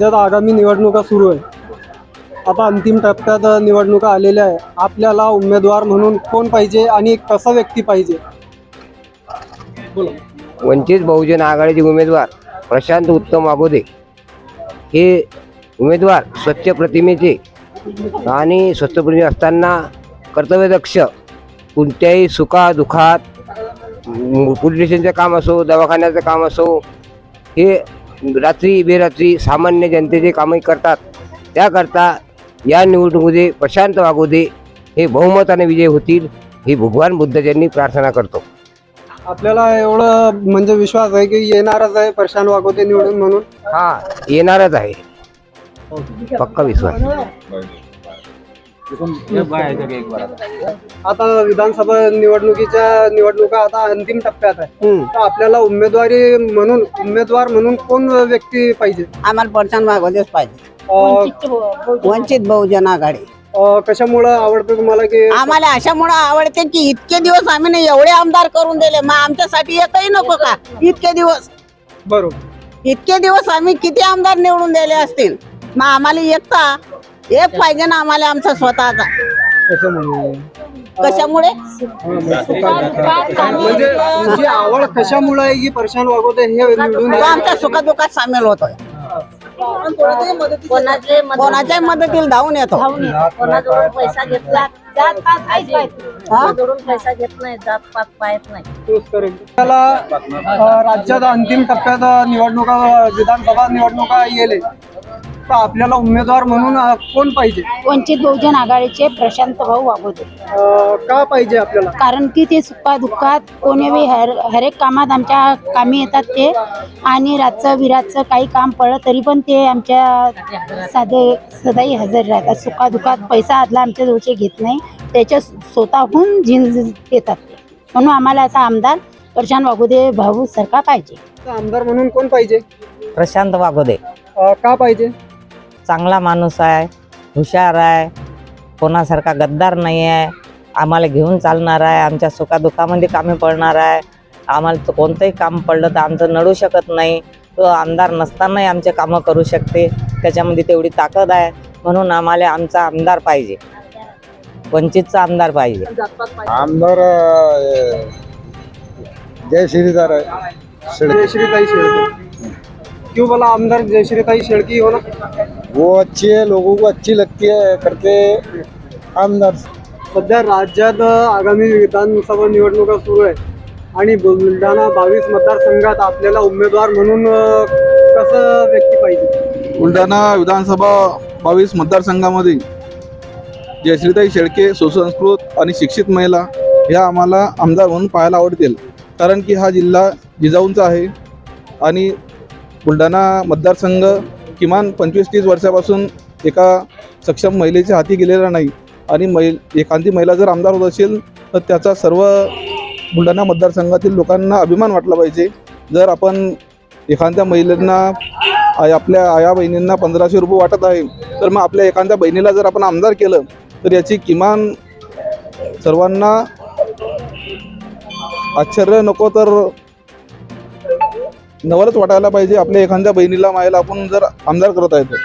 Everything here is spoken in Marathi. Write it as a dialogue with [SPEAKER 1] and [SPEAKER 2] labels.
[SPEAKER 1] राज्यात आगामी निवडणुका सुरू आहे आता अंतिम टप्प्यात निवडणुका आलेल्या आहे आपल्याला उमेदवार म्हणून कोण पाहिजे आणि कसा व्यक्ती पाहिजे? बोला.
[SPEAKER 2] वंचित बहुजन आघाडीचे उमेदवार प्रशांत उत्तम आगोदे हे उमेदवार स्वच्छ प्रतिमेचे आणि स्वच्छ प्रतिमे असताना कर्तव्यदक्ष. कोणत्याही सुखा दुखात पोलीस स्टेशनचं काम असो दवाखान्याचं काम असो हे रात्री बेरात्री सामान्य जनतेचे कामही करतात. त्याकरता या निवडणुकीमध्ये प्रशांत वागोदे हे बहुमताने विजय होतील ही भगवान बुद्धाच्यांनी प्रार्थना करतो.
[SPEAKER 1] आपल्याला एवढं म्हणजे विश्वास आहे की येणारच आहे प्रशांत वागोते निवडून म्हणून?
[SPEAKER 2] हा येणारच आहे. पक्का विश्वास.
[SPEAKER 1] आता विधानसभा निवडणुकीच्या निवडणुका आता अंतिम टप्प्यात आहे. तर आपल्याला उमेदवारी म्हणून उमेदवार म्हणून कोण व्यक्ती पाहिजे?
[SPEAKER 3] आम्हाला पडचान भागवतेच पाहिजे. वंचित बहुजन आघाडी.
[SPEAKER 1] कशामुळं आवडतं तुम्हाला की
[SPEAKER 3] आम्हाला अशामुळे आवडते की इतके दिवस आम्ही ना एवढे आमदार करून दिले. मग आमच्यासाठी एकही नको का? इतके दिवस.
[SPEAKER 1] बरोबर.
[SPEAKER 3] इतके दिवस आम्ही किती आमदार निवडून दिले असतील? मग आम्हाला एकता एक पाहिजे ना आम्हाला आमचा स्वतःचा.
[SPEAKER 1] कशामुळे?
[SPEAKER 3] कशामुळे
[SPEAKER 1] म्हणजे आवड कशामुळे आहे की हे निवडून
[SPEAKER 3] तो आमच्या सुखदुःखात सामील होतोय. कोणाच्याही मदतीला धावून येतो.
[SPEAKER 4] पैसा घेतला जात पात काहीच माहीत नाही.
[SPEAKER 3] हा?
[SPEAKER 4] कोणाजवळून पैसा घेत नाही जात पात पाहत नाही.
[SPEAKER 1] तोच करेल त्याला अ, राज्यात अंतिम टप्प्यात अ, निवडणुका विधानसभा निवडणुका येले तर आपल्याला उमेदवार म्हणून अ, कोण पाहिजे?
[SPEAKER 5] वंचित बहुजन आघाडीचे प्रशांत भाऊ वागोते
[SPEAKER 1] अ, का पाहिजे आपल्याला?
[SPEAKER 5] कारण की ते सुखा दुःखात कोणी हर हरेक कामात आमच्या कामी येतात ते. आणि रातचं विरातचं काही काम पडलं तरी पण ते आमच्या साधे सदाही हजर राहतात. सुखा दुःखात पैसा आदला आमच्या जवळचे घेत नाही. त्याच्या स्वतःहून झिंज येतात. ते. म्हणून आम्हाला असा आमदार प्रशांत वागोदे भाऊ सारखा पाहिजे.
[SPEAKER 1] तर आमदार म्हणून कोण पाहिजे?
[SPEAKER 6] प्रशांत वागोदे
[SPEAKER 1] अ, का पाहिजे?
[SPEAKER 6] चांगला माणूस आहे हुशार आहे कोणासारखा गद्दार नाही आहे आम्हाला घेऊन चालणार आहे आमच्या सुखादुखामध्ये कामी पडणार आहे आम्हाला तो कोणतंही काम पडलं तर आमचं नडू शकत नाही तो आमदार नसतानाही आमचे कामं करू शकते त्याच्यामध्ये तेवढी ताकद आहे म्हणून आम्हाला आमचा आमदार पाहिजे वंचितचा आमदार पाहिजे.
[SPEAKER 7] आमदार जय श्रीधर आहे.
[SPEAKER 1] शेळके क्यों बोला आमदार जयश्रीताई शेळके हो ना?
[SPEAKER 7] वो अच्छी है लोगों को अच्छी लगती है करके आमदार।
[SPEAKER 1] सध्या राज्यात आगामी विधानसभा निवडणुका सुरू आहे. आणि बुलढाणा बावीस मतदारसंघात आपल्याला उमेदवार म्हणून अ, कसं व्यक्ती पाहिजे?
[SPEAKER 8] बुलढाणा विधानसभा बावीस मतदारसंघामध्ये जयश्रीताई शेळके सुसंस्कृत आणि शिक्षित महिला ह्या आम्हाला आमदार म्हणून पाहायला आवडतील. कारण की हा जिल्हा जिजाऊंचा आहे आणि बुलढाणा मतदारसंघ किमान पंचवीस तीस वर्षापासून एका सक्षम महिलेच्या हाती गेलेला नाही आणि मै एखादी महिला जर आमदार होत असेल तर त्याचा सर्व बुलढाणा मतदारसंघातील लोकांना अभिमान वाटला पाहिजे. जर आपण एखाद्या महिलांना आय- आपल्या आया बहिणींना पंधराशे रुपये वाटत आहे तर मग आपल्या एखाद्या बहिणीला जर आपण आमदार केलं तर याची किमान सर्वांना आश्चर्य नको तर नवलच वाटायला पाहिजे. आपल्या एखाद्या बहिणीला मायला आपण जर आमदार करत आहे तर.